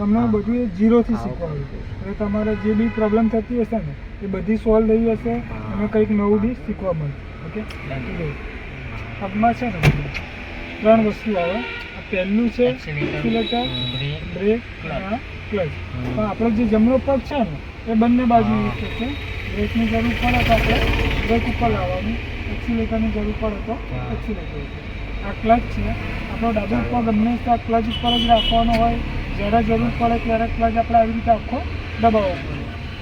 તમને. બધું એ જીરોથી હા, શીખવાડું એટલે તમારે જે બી પ્રોબ્લેમ થતી હશે ને એ બધી સોલ્વ થઈ હશે અને કંઈક નવું બી શીખવા મળશે ઓકે પગમાં છે ને ત્રણ વસ્તુ આવે. આ પહેલું છે એક્સિલેટર બ્રેક અને ક્લચ પણ આપણો જે જમણો પગ છે ને એ બંને બાજુ. યુઝ થશે. બ્રેકની જરૂર પડે તો આપણે બ્રેક ઉપર લાવવાનું. એક્સિલેટરની જરૂર પડે તો. એક્સિલેટર આ ક્લચ છે. આપણો ડાબો પગ હંમેશા ક્લચ ઉપર જ રાખવાનો હોય. જ્યારે જરૂર પડે ત્યારે ક્લચ આપણે આવી રીતે આખો દબાવવો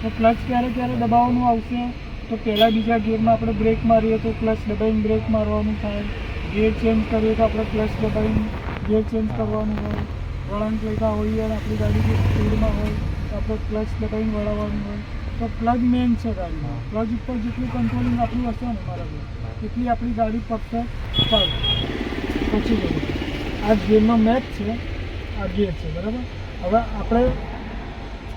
તો ક્લચ ક્યારે ક્યારે દબાવવાનું આવશે? તો પહેલાં બીજા ગિયરમાં આપણે બ્રેક મારીએ તો ક્લચ દબાવીને બ્રેક મારવાનું થાય. ગિયર ચેન્જ કરીએ તો આપણે ક્લચ દબાવીને ગિયર ચેન્જ કરવાનું હોય. વળાંક લેતા હોઈએ અને આપણી ગાડી જે સ્પીડમાં હોય તો આપણે ક્લચ દબાવીને વળાવવાનું હોય. તો ક્લચ મેન છે ગાડીમાં. ક્લચ ઉપર જેટલું કંટ્રોલિંગ આપણું હશે ને ભાઈ, એટલી આપણી ગાડી પરફેક્ટ ચાલશે પછી આ ગિયરનો મેચ છે. આ ગિયર છે બરાબર? હવે આપણે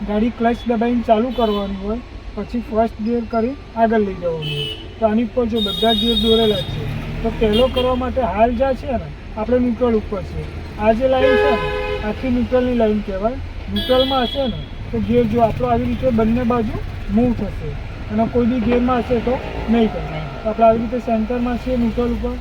ગાડી ક્લચ દબાવીને ચાલુ કરવાની હોય, પછી ફર્સ્ટ ગિયર કરી આગળ લઈ જવાનું હોય. તો આની ઉપર જો બધા ગિયર દોરેલા છે, તો પહેલો કરવા માટે હાલ જ્યાં છે ને, આપણે ન્યુટ્રલ ઉપર છે. આ જે લાઈન છે ને, આખી ન્યુટ્રલની લાઈન કહેવાય. ન્યુટ્રલમાં હશે ને, તો ગિયર જો આપણો આવી રીતે બંને બાજુ મૂવ થશે. અને કોઈ બી ગિયરમાં હશે તો નહીં કરે તો આપણે આવી રીતે સેન્ટરમાં છીએ ન્યુટ્રલ ઉપર.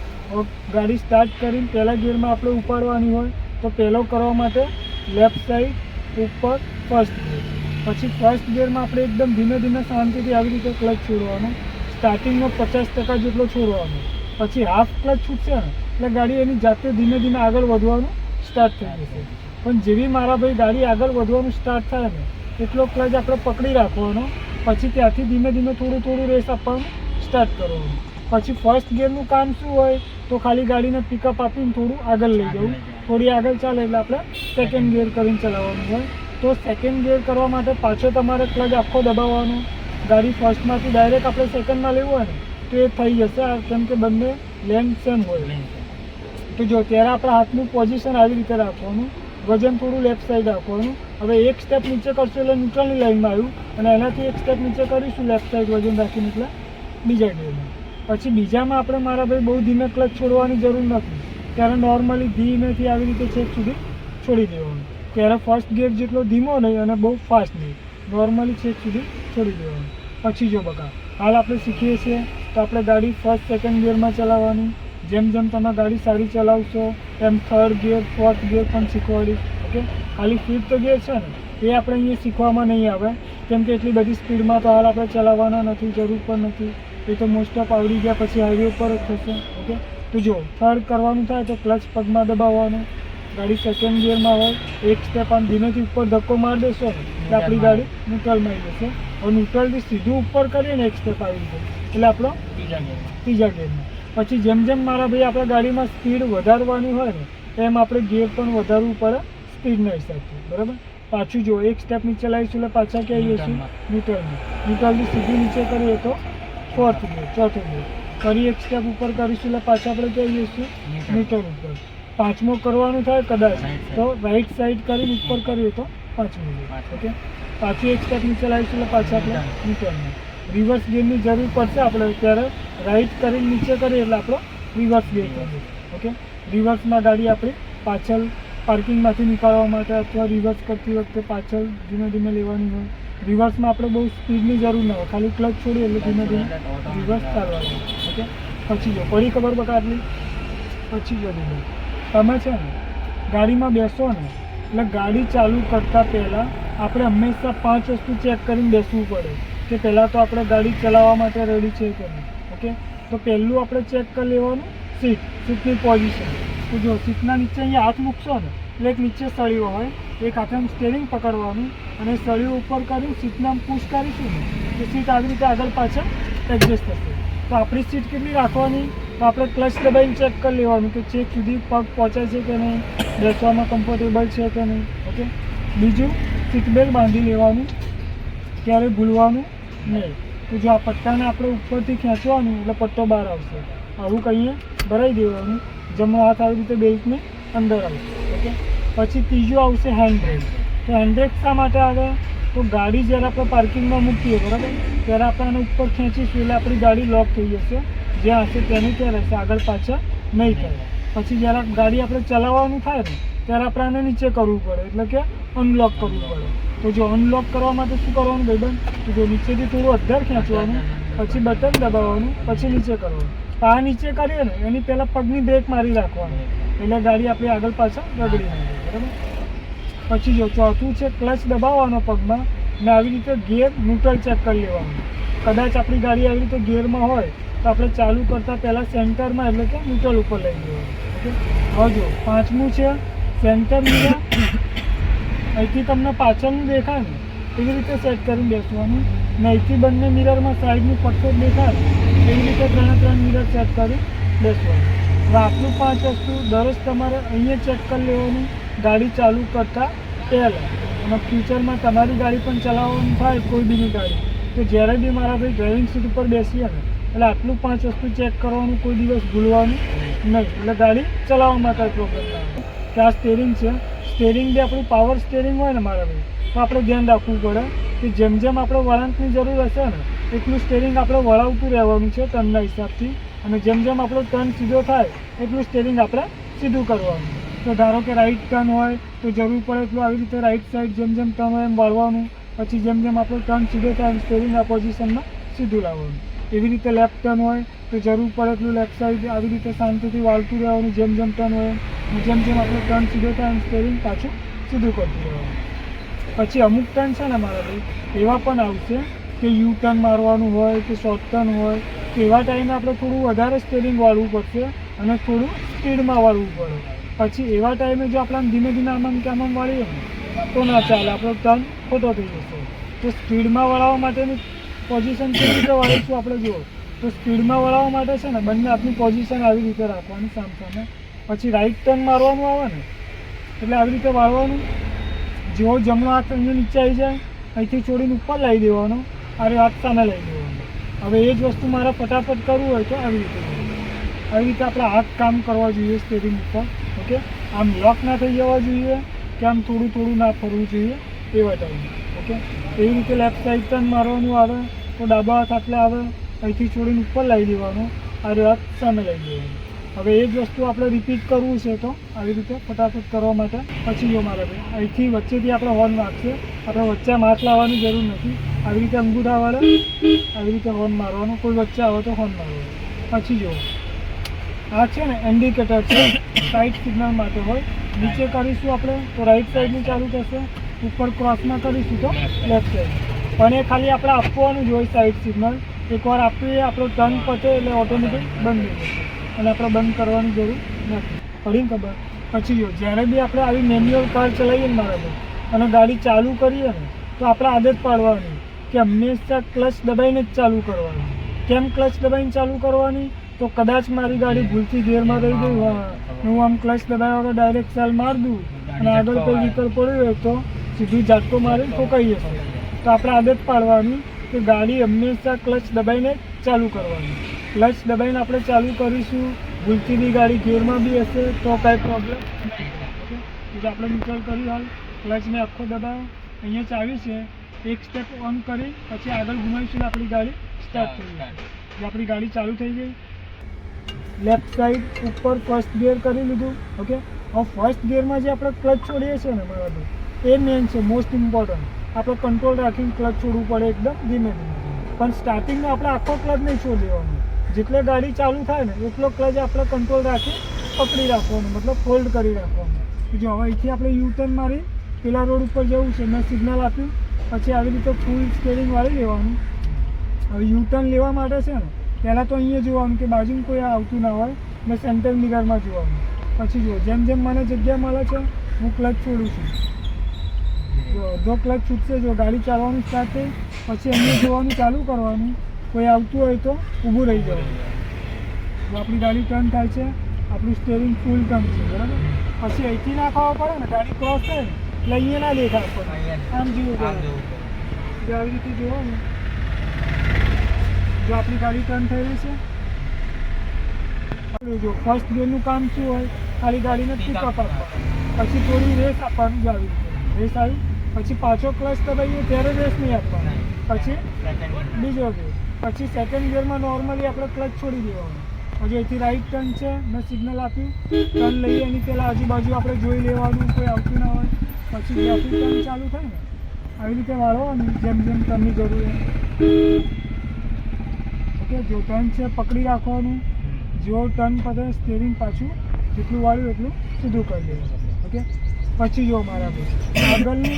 ગાડી સ્ટાર્ટ કરીને પહેલાં ગિયરમાં આપણે ઉપાડવાની હોય તો પહેલો કરવા માટે લેફ્ટ સાઈડ ઉપર ફર્સ્ટ ગિયર પછી ફર્સ્ટ ગિયરમાં આપણે એકદમ ધીમે ધીમે શાંતિથી આવી રીતે ક્લચ છોડવાનો. સ્ટાર્ટિંગનો પચાસ ટકા જેટલો છોડવાનો. પછી હાફ ક્લચ છૂટશે ને, એટલે ગાડી એની જાતે ધીમે ધીમે આગળ વધવાનું સ્ટાર્ટ થઈ જશે. પણ જેવી મારા ભાઈ ગાડી આગળ વધવાનું સ્ટાર્ટ થાય ને, એટલો ક્લચ આપણે પકડી રાખવાનો. પછી ત્યાંથી ધીમે ધીમે થોડું થોડું રેસ આપવાનું સ્ટાર્ટ કરવાનું. પછી ફર્સ્ટ ગિયરનું કામ શું હોય, તો ખાલી ગાડીને પિકઅપ આપીને થોડું આગળ લઈ જવું. થોડી આગળ ચાલે એટલે આપણે સેકન્ડ ગિયર કરીને ચલાવવાનું હોય તો સેકન્ડ ગિયર કરવા માટે પાછો તમારે ક્લચ આખો દબાવવાનો. ગાડી ફર્સ્ટમાંથી ડાયરેક્ટ આપણે સેકન્ડમાં લેવું હોય ને, તો એ થઈ જશે. કેમ કે બંને લેન્થ સેમ હોય. તો જો ત્યારે આપણા હાથનું પોઝિશન આવી રીતે રાખવાનું. વજન થોડું લેફ્ટ સાઈડ રાખવાનું. હવે એક સ્ટેપ નીચે કરશું એટલે ન્યુટ્રલની લાઈનમાં આવ્યું. અને એનાથી એક સ્ટેપ નીચે કરીશું લેફ્ટ સાઈડ વજન રાખીને એટલે બીજા ગિયરમાં પછી બીજામાં આપણે મારા ભાઈ બહુ ધીમે ક્લચ છોડવાની જરૂર નથી. ત્યારે નોર્મલી ધીમેથી આવી રીતે છેક સુધી છોડી દેવાનું. ત્યારે ફર્સ્ટ ગેર જેટલો ધીમો નહીં, અને બહુ ફાસ્ટ નહીં. નોર્મલી છેક સુધી છોડી દેવાનું. પછી જો બકા હાલ આપણે શીખીએ છીએ તો આપણે ગાડી ફર્સ્ટ સેકન્ડ ગિયરમાં ચલાવવાની. જેમ જેમ તમે ગાડી સારી ચલાવશો, એમ થર્ડ ગિયર ફોર્થ ગિયર પણ શીખવાડીશ ઓકે ખાલી ફિફ્થ ગિયર છે ને? એ આપણે અહીંયા શીખવામાં નહીં આવે. કેમ કે એટલી બધી સ્પીડમાં તો હાલ આપણે ચલાવવાના નથી, જરૂર પણ નથી. એ તો મોસ્ટ ઓફ આવડી ગયા પછી હાઈવે ઉપર જ થશે. ઓકે તો જો થર્ડ કરવાનું થાય તો ક્લચ પગમાં દબાવવાનું. ગાડી સેકન્ડ ગિયરમાં હોય એક સ્ટેપ આમ ધીમેથી ઉપર ધક્કો મારી દેશો એટલે આપણી ગાડી ન્યુટ્રલમાં આવી જશે હવે ન્યુટ્રલથી સીધું ઉપર કરીએ ને એક સ્ટેપ આવી જાય. એટલે આપણો ત્રીજા ગેરમાં પછી જેમ જેમ મારા ભાઈ આપણા ગાડીમાં સ્પીડ વધારવાની હોય ને એમ આપણે ગિયર પણ વધારવું પડે સ્પીડના હિસાબથી. બરાબર? પાછું જો એક સ્ટેપ નીચે લાવીશું એટલે પાછા ક્યાં જઈશું? ન્યુટ્રલમાં ન્યુટ્રલથી સીધું નીચે કરીએ તો ફોર્થ ગિયર ચોથો ગિયર ફરી એક સ્ટેપ ઉપર કરીશું એટલે પાછા આપણે ક્યાં જઈશું મીટર ઉપર. પાંચમો કરવાનું થાય કદાચ. તો રાઈટ સાઈડ કરીને ઉપર કરીએ તો પાંચમો ઓકે? પાછું એક સ્ટેપ નીચે લાવીશું એટલે પાછા આપણે મીટરમાં રિવર્સ ગેરની જરૂર પડશે આપણે ત્યારે રાઈટ કરીને નીચે કરીએ એટલે આપણો રિવર્સ ગેર કરીએ ઓકે? રિવર્સમાં ગાડી આપણી પાછળ પાર્કિંગમાંથી નીકાળવા માટે અથવા રિવર્સ કરતી વખતે પાછળ ધીમે ધીમે લેવાની હોય. રિવર્સમાં આપણે બહુ સ્પીડની જરૂર ન હોય. ખાલી ક્લચ છોડીએ એટલે ધીમે ધીમે રિવર્સ ચાલવાનું. ઓકે પછી જો પડી ખબર બકા પછી જો ધીમે તમે છે ને, ગાડીમાં બેસો ને, એટલે ગાડી ચાલુ કરતાં પહેલાં આપણે હંમેશા પાંચ વસ્તુ ચેક કરીને બેસવું પડે કે પહેલાં તો આપણે ગાડી ચલાવવા માટે રેડી છે કે નહીં. ઓકે તો પહેલું આપણે ચેક કરી લેવાનું સીટ સીટની પોઝિશન તો જો સીટના નીચે અહીંયા હાથ મૂકશો ને, એટલે એક નીચે સળીઓ હોય, એક હાથે સ્ટેરિંગ પકડવાનું અને સળીઓ ઉપર કરી સીટના પુશ કરીશું ને, તો સીટ આવી રીતે આગળ પાછળ એડજસ્ટ થશે. તો આપણી સીટ કેટલી રાખવાની? તો આપણે ક્લચ દબાઈને ચેક કરી લેવાનું કે ચેક સુધી પગ પહોંચે છે કે નહીં? બેસવામાં કમ્ફર્ટેબલ છે કે નહીં? ઓકે બીજું સીટ બેલ્ટ બાંધી લેવાનું. ક્યારે ભૂલવાનું? નહીં. તો જો આ પટ્ટાને આપણે ઉપરથી ખેંચવાનું, એટલે પટ્ટો બહાર આવશે. આવું કહીએ, ભરાઈ દેવાનું. જમણો હાથ આવી રીતે બેલ્ટને અંદર આવશે. ઓકે પછી ત્રીજું આવશે હેન્ડ બ્રેક તો હેન્ડ બ્રેક શા માટે આવે? તો ગાડી જ્યારે આપણે પાર્કિંગમાં મૂકીએ, બરાબર? ત્યારે આપણે આને ઉપર ખેંચીશું એટલે આપણી ગાડી લોક થઈ જશે. જ્યાં હશે તેની ત્યાં રહેશે, આગળ પાછળ નહીં થાય. પછી જ્યારે ગાડી આપણે ચલાવવાનું થાય ને, ત્યારે આપણે આને નીચે કરવું પડે, એટલે કે અનલોક કરવું પડે. તો જો અનલોક કરવા માટે શું કરવાનું ભાઈબંધ? તો જો નીચેથી થોડું અદ્ધર ખેંચવાનું, પછી બટન દબાવવાનું, પછી નીચે કરવાનું. આ નીચે કરીએ ને, એની પહેલાં પગની બ્રેક મારી રાખવાની. એટલે ગાડી આપણી આગળ પાછળ રગડી નહીં બરાબર? પછી જો ચોથું છે ક્લચ દબાવવાનો પગમાં ને આવી રીતે ગેર ન્યુટ્રલ ચેક કરી લેવાનું. કદાચ આપણી ગાડી આવી રીતે ગેરમાં હોય, તો આપણે ચાલુ કરતાં પહેલાં સેન્ટરમાં એટલે કે ન્યુટ્રલ ઉપર લઈ લેવાનું. ઓકે હવે જો, પાંચમું છે સેન્ટર અહીંથી તમને પાછળનું દેખાય ને, એવી રીતે સેટ કરીને બેસવાનું. ને અહીંથી બંને મિરરમાં સાઈડનું પટ્ટો દેખાય એવી રીતે ત્રણે ત્રણ મિરર સેટ કરી બેસવાનું. આટલું પાંચ વસ્તુ, દરરોજ તમારે અહીંયા ચેક કરી લેવાનું. ગાડી ચાલુ કરતાં પહેલાં. અને ફ્યુચરમાં તમારી ગાડી પણ ચલાવવાનું થાય, કોઈ બીજી ગાડી તો જ્યારે બી મારા ભાઈ ડ્રાઇવિંગ સીટ ઉપર બેસીએ ને, એટલે આટલું પાંચ વસ્તુ ચેક કરવાનું, કોઈ દિવસ ભૂલવાનું નહીં. એટલે ગાડી ચલાવવામાં કાંઈ પ્રોબ્લેમ ના કે આ સ્ટેરિંગ છે. સ્ટેરિંગ બી આપણું પાવર સ્ટેરિંગ હોય ને મારા ભાઈ, તો આપણે ધ્યાન રાખવું પડે કે જેમ જેમ આપણે વળાંકની જરૂર હશે ને, એટલું સ્ટેરિંગ આપણે વળાવતું રહેવાનું છે ટર્નના હિસાબથી. અને જેમ જેમ આપણો ટર્ન સીધો થાય, એટલું સ્ટેરિંગ આપણે સીધું કરવાનું. તો ધારો કે રાઈટ ટર્ન હોય, તો જરૂર પડે એટલું આવી રીતે રાઈટ સાઈડ જેમ જેમ ટર્ન હોય એમ વાળવાનું. પછી જેમ જેમ આપણો ટર્ન સીધો થાય એમ સ્ટેરિંગ પોઝિશનમાં સીધું લાવવાનું. એવી રીતે લેફ્ટ ટર્ન હોય, તો જરૂર પડે એટલું લેફ્ટ સાઈડ આવી રીતે શાંતિથી વાળતું રહેવાનું જેમ જેમ ટર્ન હોય જેમ જેમ આપણો ટર્ન સીધો થાય એમ સ્ટેરિંગ પાછું સીધું કરતું રહેવાનું. પછી અમુક ટર્ન છે ને મારા ભાઈ, એવા પણ આવશે કે યુ ટર્ન મારવાનું હોય, કે શોર્ટ ટર્ન હોય, તો એવા ટાઈમે આપણે થોડું વધારે સ્ટેરિંગ વાળવું પડશે અને થોડું સ્પીડમાં વાળવું પડે. પછી એવા ટાઈમે જો આપણા ધીમે ધીમે આમ કે આમ વાળીએ તો ના ચાલે. આપણો ટર્ન ખોટો થઈ જશે. તો સ્પીડમાં વળાવવા માટેની પોઝિશન કેવી રીતે વાળીશું આપણે જુઓ. તો સ્પીડમાં વળાવવા માટે છે ને બંને આપણી પોઝિશન આવી રીતે રાખવાની સામસામે પછી રાઈટ ટર્ન મારવાનું આવે ને, એટલે આવી રીતે વાળવાનું. જેવો જમણો હાથ અહીંયા નીચે આવી જાય, અહીંથી છોડીને ઉપર લાવી દેવાનો. અરે હાથ સામે લઈ દેવાનો. હવે એ જ વસ્તુ મારે ફટાફટ કરવું હોય તો આવી રીતે આવી રીતે આપણે હાથ કામ કરવા જોઈએ સ્ટેરિંગ ઉપર. ઓકે આમ લોક ના થઈ જવા જોઈએ કે આમ થોડું થોડું ના ફરવું જોઈએ એવા ટાઈમ. ઓકે? એવી રીતે લેફ્ટ સાઈડ ટર્ન મારવાનું આવે, તો ડાબા હાથ આટલે આવે, અહીંથી છોડીને ઉપર લાવી દેવાનો, આ હાથ સામે લઈ દેવાનો. હવે એ જ વસ્તુ આપણે રિપીટ કરવું છે તો આવી રીતે ફટાફટ કરવા માટે પછી જો મારે અહીંથી વચ્ચેથી આપણે હોર્ન વાગશે આપણે વચ્ચે માથ લાવવાની જરૂર નથી. આવી રીતે અંગૂઠા વાળે આવી રીતે હોર્ન મારવાનો. કોઈ વચ્ચે આવે તો હોર્ન મારવાનો. પછી જો આ છે ને ઇન્ડિકેટર છે. સાઈડ સિગ્નલ માટે હોય. નીચે કરીશું આપણે, તો રાઈટ સાઈડની ચાલુ થશે. ઉપર ક્રોસમાં કરીશું તો લેફ્ટ સાઈડ પણ એ ખાલી આપણે આપવાનું જ હોય સાઈડ સિગ્નલ એકવાર આપીએ, આપણો ટર્ન પતે એટલે ઓટોમેટિક બંધ થઈ જશે. અને આપણે બંધ કરવાની જરૂર નથી. પડી ખબર? પછી જો, જ્યારે બી આપણે આવી મેન્યુઅલ કાર ચલાવીએ ને મારા અને ગાડી ચાલુ કરીએ ને, તો આપણે આદત પાડવાની કે હંમેશા ક્લચ દબાઈને જ ચાલુ કરવાની. કેમ ક્લચ દબાઈને ચાલુ કરવાની? તો કદાચ મારી ગાડી ભૂલથી ગેરમાં રહી ગઈ હોય. હું આમ ક્લચ દબાવ્યા વગર ડાયરેક્ટ ચાલ માર દઉં. અને આગળ કોઈ વ્હીકલ પડ્યું હોય તો સીધું ઝાટકો મારી ઠોકાઈ જશે. તો આપણે આદત પાડવાની કે ગાડી હંમેશા ક્લચ દબાઈને ચાલુ કરવાની. ક્લચ દબાઈને આપણે ચાલુ કરીશું. ભૂલથી બી ગાડી ગેરમાં બી હશે તો કાંઈ પ્રોબ્લેમ નહીં આપણે ન્યુટ્રલ કરી હાલ ક્લચને આખો દબાવ્યો અહીંયા ચાવી છે. એક સ્ટેપ ઓન કરી પછી આગળ ઘુમાવીશું આપણી ગાડી સ્ટાર્ટ થઈ ગઈ આપણી ગાડી ચાલુ થઈ ગઈ લેફ્ટ સાઈડ ઉપર ફર્સ્ટ ગિયર કરી લીધું ઓકે હવે ફર્સ્ટ ગિયરમાં જે આપણે ક્લચ છોડીએ છીએ ને બરાબર એ મેન છે મોસ્ટ ઇમ્પોર્ટન્ટ આપણે કંટ્રોલ રાખીને ક્લચ છોડવું પડે એકદમ ધીમે ધીમે. પણ સ્ટાર્ટિંગમાં આપણે આખો ક્લચ નહીં છોડી દેવાનો. જેટલે ગાડી ચાલુ થાય ને, એટલો ક્લચ આપણે કંટ્રોલ રાખી પકડી રાખવાનો, મતલબ ફોલ્ડ કરી રાખવાનો. જો હવે અહીંથી આપણે યુ ટર્ન મારી, પેલા રોડ ઉપર જવું છે, મેં સિગ્નલ આપ્યું. પછી આવી રીતે ફૂલ સ્ટેરિંગ વાળી લેવાનું. હવે યુ ટર્ન લેવા માટે છે ને પહેલાં તો અહીંયા જોવાનું કે બાજુમાં કોઈ આવતું ના હોય ને સેન્ટર મિરરમાં જોવાનું. પછી જુઓ જેમ જેમ મને જગ્યા મળે છે હું ક્લચ છોડું છું. જો અડધો ક્લચ છૂટશે જો ગાડી ચાલવાનું સ્ટાર્ટ થઈ પછી અહીંયા જોવાનું ચાલુ કરવાનું કોઈ આવતું હોય તો ઊભું રહી જવાનું. જો આપણી ગાડી ટર્ન થાય છે આપણું સ્ટેરિંગ ફૂલ ટર્ન છે બરાબર? પછી અહીંથી ના ખાવા પડે ને ગાડી ક્રોસ થાય ને એટલે અહીંયા ના દેખાય આપણને. આમ જેવું પડે જો આવી રીતે જોવાનું જો આપણી ગાડી ટર્ન થઈ રહી છે. જો ફર્સ્ટ ગિયરનું કામ શું હોય? ખાલી ગાડીને પિકઅપ આપવાનું. પછી થોડી રેસ આપવાનું જ આવી રેસ આવી. પછી પાછો ક્લચ દબાઈએ ત્યારે રેસ નહીં આપવાનો. પછી બીજો ગેર પછી સેકન્ડ ગિયરમાં નોર્મલી આપણે ક્લચ છોડી દેવાનું. હજુ અહીંથી રાઈટ ટર્ન છે. મેં સિગ્નલ આપ્યું ટર્ન લઈએ એની પહેલાં આજુબાજુ આપણે જોઈ લેવાનું કોઈ આવતું ના હોય. પછી ત્યાંથી ટર્ન ચાલુ થાય ને. આવી રીતે વાળો જેમ જેમ ટર્નની જરૂર હોય. ઓકે જો ટર્ન છે પકડી રાખવાનું. જો ટર્ન પતે સ્ટેરિંગ પાછું જેટલું વાળ્યું એટલું સીધું કરી દેવાનું. ઓકે પછી જો મારા આગળનું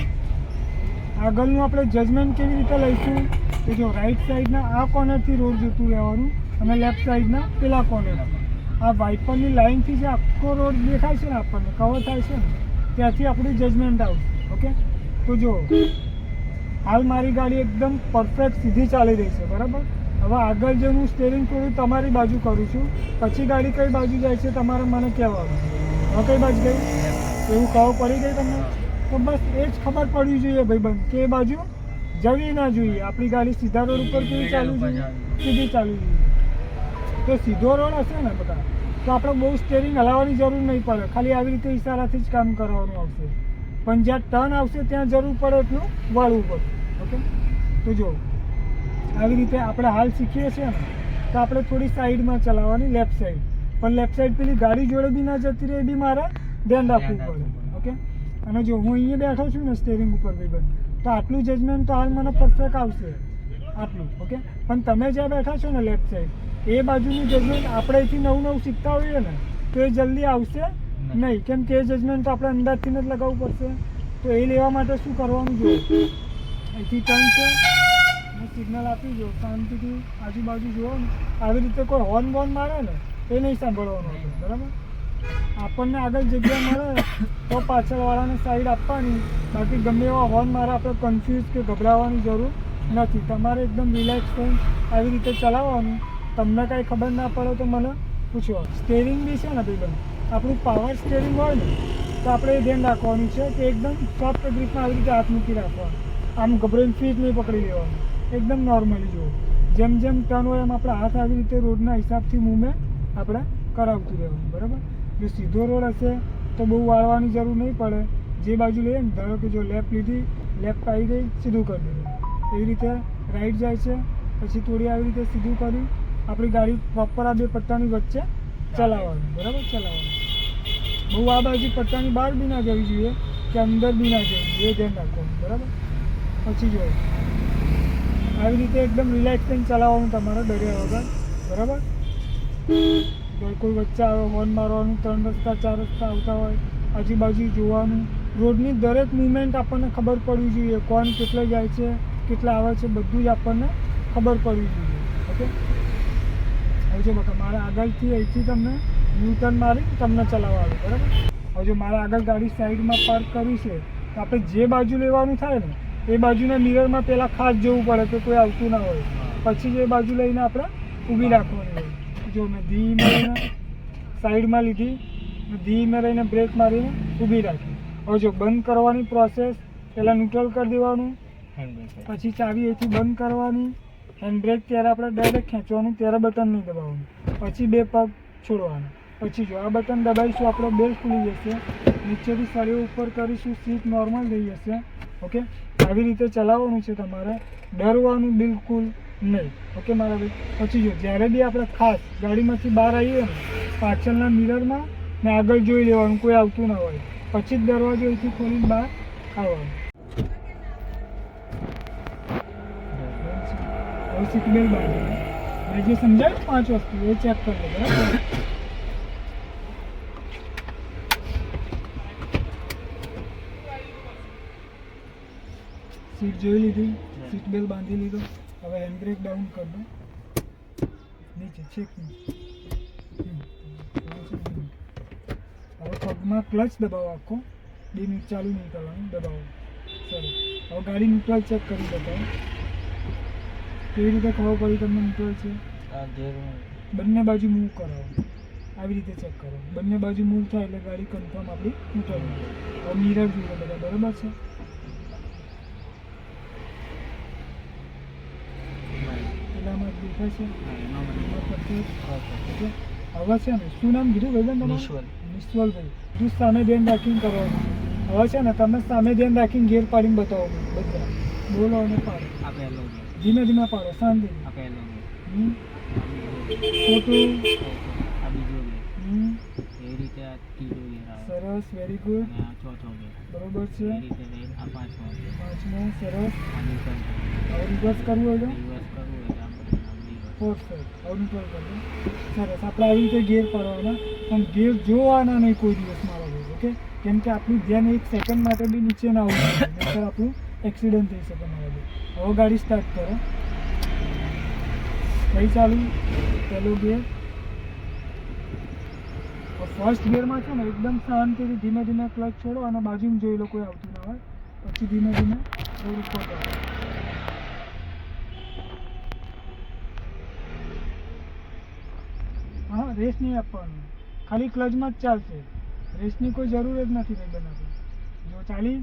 આગળનું આપણે જજમેન્ટ કેવી રીતે લઈશું? કે જો રાઈટ સાઈડના આ કોર્નરથી રોડ જતું રહેવાનું અને લેફ્ટ સાઈડના પેલા કોર્નર આ વાઇપરની લાઇનથી જે આખો રોડ દેખાય છે ને આપણને કવર થાય છે ને ત્યાંથી આપણું જજમેન્ટ આવશે. ઓકે તો જો હાલ મારી ગાડી એકદમ પરફેક્ટ સીધી ચાલી રહી છે બરાબર? હવે આગળ જે હું સ્ટેરિંગ થોડું તમારી બાજુ કરું છું. પછી ગાડી કઈ બાજુ જાય છે તમારે મને કહેવાનું. હવે કઈ બાજુ ગઈ? એવું કહો, પડી ગઈ તમને? તો બસ એ જ ખબર પડવી જોઈએ ભાઈબંધ, કે બાજુ જવી ના જોઈએ. આપણી ગાડી સીધા રોડ ઉપર કેવી ચાલુ જોઈએ? સીધી ચાલુ જોઈએ. તો સીધો રોડ હશે ને બધા, તો આપણે બહુ સ્ટેરિંગ હલાવવાની જરૂર નહીં પડે. ખાલી આવી રીતે ઈશારાથી જ કામ કરવાનું આવશે. પણ જ્યાં ટર્ન આવશે ત્યાં જરૂર પડે એટલું વાળવું પડે. ઓકે? તો જો આવી રીતે આપણે હાલ શીખીએ છીએ ને તો આપણે થોડી સાઈડમાં ચલાવવાની લેફ્ટ સાઈડ પણ લેફ્ટ સાઈડ પેલી ગાડી જોડે બી ના જતી રહે એ બી મારે ધ્યાન રાખવું પડે ઓકે અને જો હું અહીંયા બેઠો છું ને સ્ટેરિંગ ઉપર બી બધું તો આટલું જજમેન્ટ તો હાલ મને પરફેક્ટ આવશે આટલું ઓકે પણ તમે જ્યાં બેઠા છો ને લેફ્ટ સાઈડ એ બાજુનું જજમેન્ટ આપણે અહીંથી નવું નવું શીખતા હોઈએ ને તો એ જલ્દી આવશે નહીં. કેમ કે એ જજમેન્ટ તો આપણે અંદાજથી જ લગાવવું પડશે. તો એ લેવા માટે શું કરવાનું જોઈએ? અહીંથી ટર્ન છે. સિગ્નલ આપી દો શાંતિથી આજુબાજુ જુઓ. ને આવી રીતે કોઈ હોર્ન બોર્ન મારે ને, એ નહીં સાંભળવાનું બરાબર? આપણને આગળ જગ્યા મળે તો પાછળવાળાને સાઈડ આપવાની. બાકી ગમે એવા હોર્ન મારે આપણે કન્ફ્યુઝ કે ગભરાવાની જરૂર નથી. તમારે એકદમ રિલેક્સ થઈને આવી રીતે ચલાવવાનું. તમને કાંઈ ખબર ના પડે તો મને પૂછો. સ્ટેરિંગ બી છે ને ભાઈ આપણું પાવર સ્ટેરિંગ હોય ને, તો આપણે એ ધ્યાન રાખવાનું છે કે એકદમ સોફ્ટ ગ્રીપમાં આવી રીતે હાથ મૂકી રાખવાનું. આમ ગભરાઈને ફીટ નહીં પકડી લેવાનું. એકદમ નોર્મલી જુઓ. જેમ જેમ ટર્ન હોય એમ આપણે હાથ આવી રીતે રોડના હિસાબથી મૂવમેન્ટ આપણે કરાવતું રહેવાનું, બરાબર? જો સીધો રોડ હશે તો બહુ વાળવાની જરૂર નહીં પડે. જે બાજુ લઈએ ને, ધારો કે જો લેફ્ટ લીધી લેફ્ટ આવી ગઈ, સીધું કરી દીધું એવી રીતે રાઈટ જાય છે, પછી થોડી આવી રીતે સીધું કર્યું આપણી ગાડી પ્રોપર આ બે પટ્ટાની વચ્ચે ચલાવવાની, બરાબર? ચલાવવાની. બહુ આ બાજુ પટ્ટાની બહાર બી ના જવી જોઈએ, કે અંદર બી ના જવી જોઈએ, ધ્યાન રાખવાનું, બરાબર? પછી જો આવી રીતે એકદમ રિલેક્સ થઈને ચલાવવાનું તમારે ડર્યા વગર. બરાબર? કોઈ વચ્ચે આવે હોર્ન મારવાનું, ત્રણ રસ્તા, ચાર રસ્તા આવતા હોય, આજુબાજુ જોવાનું. રોડની દરેક મુવમેન્ટ આપણને ખબર પડવી જોઈએ કોણ કેટલે જાય છે, કેટલા આવે છે, બધું જ આપણને ખબર પડવી જોઈએ. ઓકે હવે બકા, મારે આગળથી અહીંથી તમને ન્યૂટન મારી તમને ચલાવવા આવે બરાબર? હવે જો મારે આગળ ગાડી સાઈડમાં પાર્ક કરવી છે, તો આપણે જે બાજુ લેવાનું થાય ને એ બાજુના મિરરમાં પહેલાં ખાસ જોવું પડે કે કોઈ આવતું ના હોય. પછી જ એ બાજુ લઈને આપણે ઊભી રાખવાની હોય. જો મેં ધીમે રહીને સાઈડમાં લીધી ધીમે રહીને બ્રેક મારીને ઊભી રાખી. હવે જો બંધ કરવાની પ્રોસેસ પહેલાં ન્યુટ્રલ કરી દેવાનું. પછી ચાવી એથી બંધ કરવાની. હેન્ડ બ્રેક ત્યારે આપણે ડાયરેક્ટ ખેંચવાનું ત્યારે બટન નહીં દબાવવાનું. પછી બે પગ છોડવાના. પછી જો આ બટન દબાવીશું આપણો બેલ્ટ ખુલી જશે. નીચેથી સળીઓ ઉપર કરીશું સીટ નોર્મલ થઈ જશે. ઓકે આવી રીતે ચલાવવાનું છે તમારે ડરવાનું બિલકુલ નહીં. ઓકે મારા ભાઈ? પછી જો, જ્યારે બી આપણે ખાસ ગાડીમાંથી બહાર આવીએ ને, પાછળના મિરરમાં ને આગળ જોઈ લેવાનું, કોઈ આવતું ના હોય. પછી જ દરવાજો અહીંથી ખોલીને બહાર આવવાનું. હવે બેલ્ટ બાંધવાનું જે સમજાવ્યું પાંચ વસ્તુ, એ ચેક કરી લો સીટ જોઈ લીધી સીટ બેલ્ટ બાંધી લીધો. હવે હેન્ડ બ્રેક ડાઉન કરી દો નીચે છેક હવે પગમાં ક્લચ દબાવો આખો. બે મિનિટ ચાલુ નહીં કરવાનું દબાવો. સરસ હવે ગાડી ન્યુટ્રલ ચેક કરી બતાવો. કેવી રીતે ખબર પડી તમને ન્યુટ્રલ છે? બંને બાજુ મૂવ કરાવો આવી રીતે ચેક કરો. બંને બાજુ મૂવ થાય એટલે ગાડી કન્ફર્મ આપણી ન્યુટ્રલ હવે મિરર જોઈએ બધા. બરાબર છે? હવે છે ને શું નામ કીધું ભાઈ તમારું? નિશ્વલ. નિશ્વલભાઈ. તું સામે ધ્યાન રાખીને કરવાનું છે ને તમે સામે ધ્યાન રાખીને ઘેર પાડીને બતાવો બધા. બોલો અને પાડો. ધીમે ધીમે પાડો શાંતિ. ખોટું? સરસ વેરી ગુડ બરોબર છે. પાંચમો સરસ. રિવર્સ કરવું હોય તો. સરસ. આપણે આવી રીતે ગેર પાડવાના. પણ ગેર જોવાના નહીં કોઈ દિવસ મારો ભાઈ, ઓકે? કેમ કે આપણું ધ્યાન એક સેકન્ડ માટે બી નીચે ના આવવું આપણું એક્સિડન્ટ થઈ શકે મારા ભાઈ. હવે ગાડી સ્ટાર્ટ કરો. કઈ ચાલુ. પહેલો ગેર ફર્સ્ટ ગિયરમાં છે ને એકદમ શાંતિથી ધીમે ધીમે ક્લચ છોડો અને બાજુમાં જોઈ લો કોઈ આવતું ના હોય, પછી ધીમે ધીમે રોડ હા રેસ નહીં આપવાનું ખાલી ક્લચમાં જ ચાલશે. રેસની કોઈ જરૂર જ નથી ભાઈ બનાવી જો ચાલી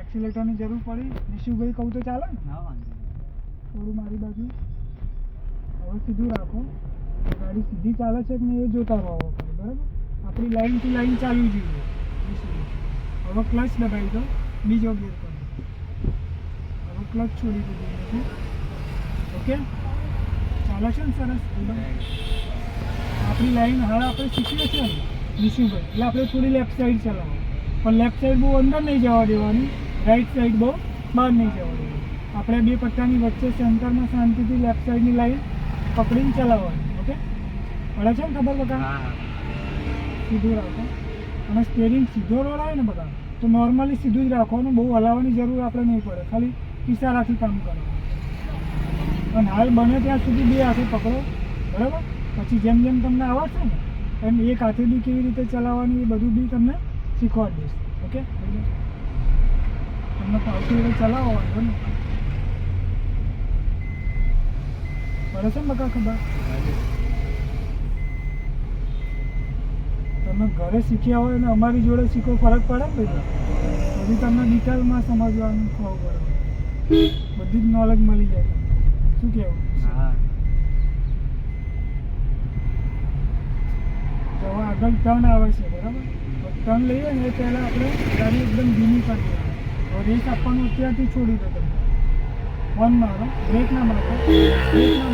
એક્સિલેટરની જરૂર પડી નિશુભાઈ કહું તો ચાલે ને? થોડું મારી બાજુ. હવે સીધું રાખો. ગાડી સીધી ચાલે છે કે નહીં એ જોતા રહો બરાબર? આપણી લાઈનથી લાઈન ચાલવી જોઈએ. હવે ક્લચ દબાવી દો. બીજો ગેર કરો હવે ક્લચ છોડી દીધું. ઓકે? ચાલે છે ને સરસ? આપણી લાઈન હવે આપણે શીખીએ છીએ ને નિશુભાઈ એટલે આપણે થોડી લેફ્ટ સાઈડ ચલાવવાની. પણ લેફ્ટ સાઈડ બહુ અંદર નહીં જવા દેવાની. રાઈટ સાઈડ બહુ બહાર નહીં જવા દેવાની. આપણે બે પટ્ટાની વચ્ચે સેન્ટરમાં શાંતિથી લેફ્ટ સાઈડની લાઈન પકડીને ચલાવવાની ઓકે પડે છે ને ખબર બધા સીધું રાખો. અને સ્ટેરિંગ સીધો રોડ આવે ને બધા તો નોર્મલી સીધું જ રાખવાનું. બહુ હલાવવાની જરૂર આપણે નહીં પડે. ખાલી ઈશારાથી કામ કરવાનું. અને હાલ બને ત્યાં સુધી બે હાથે પકડો. બરાબર? પછી જેમ જેમ તમને આવડશે ને, એમ એક હાથે બી કેવી રીતે ચલાવવાની એ બધું બી તમને શીખવાડી દઈશ, ઓકે? તમને આવતી રીતે ચલાવો વાંધો ને પડે છે ને બકા ખબર તમે ઘરે શીખ્યા હોય અને અમારી જોડે શીખો, ફરક પડે ને બધું? પછી તમને ડિટેલમાં સમજવાનું, ખબર પડે. બધી જ નોલેજ મળી જાય શું કહેવું હા તો હવે આગળ ટર્ન આવે છે, બરાબર? ટર્ન લઈએ ને એ પહેલાં આપણે ગાડી એકદમ ધીમી કરી હવે રેસ આપવાનું અત્યારથી છોડી દો તમે. વન મારો. બ્રેક ના મારો બ્રેક ના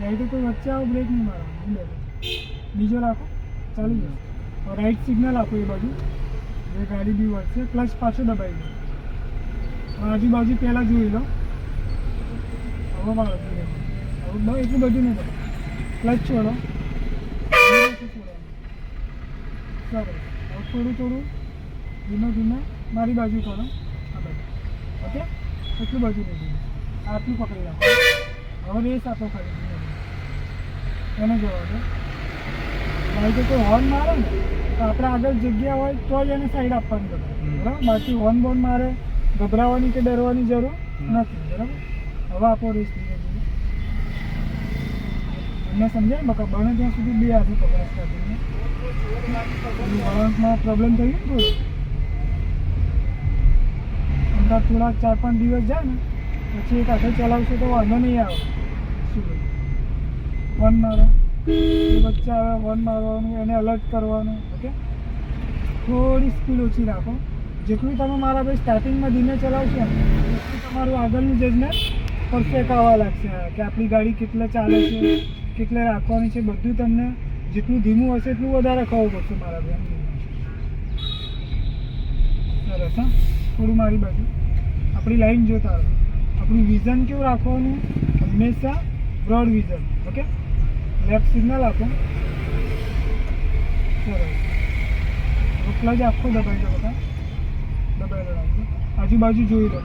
નહીં તો કોઈ વચ્ચે આવો બ્રેક નહીં મારો ઊંડે બીજો રાખો. ચાલી હવે રાઈટ સિગ્નલ આપો એ બાજુ. જે ગાડી બી વળશે. ક્લચ પાછો દબાવી દો. આજુબાજુ પહેલાં જોઈ લો. હવે મારો. હવે એટલું બધું નહીં ક્લચ છોડો ધીરેથી છોડવાનું. હવે થોડું થોડું ધીમે ધીમે મારી બાજુ કરો. આ બાજુ. ઓકે? એટલું બાજુ નહીં ધીમે આટલું પકડી રાખો. હવે રેસ આપો ખાલી ધીમે એને જવા દો. નહીં તો કોઈ હોર્ન મારે ને તો આપણે આગળ જગ્યા હોય તો જ એને સાઈડ આપવાની જરૂર. બરાબર? બાકી હોર્ન બોર્ન મારે ગભરાવાની કે ડરવાની જરૂર નથી. બરાબર? હવે આપો રેસ ધીમે ધીમે. એમને સમજાય બકા? બને ત્યાં સુધી બે હાથે પકડા સ્ટાર્ટિંગમાં વળાંકમાં પ્રોબ્લેમ થઈ ગયો અમદાવાદ થોડાક ચાર પાંચ દિવસ જાય ને, પછી એક હાથે ચલાવશો તો વાંધો નહીં આવે. વન મારો. બચ્ચા આવે વન મારવાનું, એને અલર્ટ કરવાનું ઓકે થોડી સ્પીડ ઓછી રાખો. જેટલું તમે મારા ભાઈ સ્ટાર્ટિંગમાં ધીમે ચલાવશો, એટલું તમારું આગળનું જજમેન્ટ પરફેક્ટ આવવા લાગશે. કે આપણી ગાડી કેટલે ચાલે છે, કેટલે રાખવાની છે, બધું તમને જેટલું ધીમું હશે એટલું વધારે ખાવું પડશે મારા બેન સરસ, હા. થોડું મારી બાજુ. આપણી લાઈન જોતા રહો. આપણું વિઝન કેવું રાખવાનું? હંમેશા broad vision okay left signal આપો. સરસ. ક્લચ આખો દબાઈ દો બધા દબાઈ રાખજો. આજુબાજુ જોઈ લો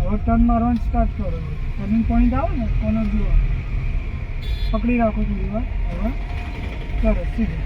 હવે ટર્ન મારવાનું સ્ટાર્ટ કરો. ટર્નિંગ પોઈન્ટ આવે ને કોર્નર જુઓ પકડી રાખો થોડી વાર. હવે સરસ સીધું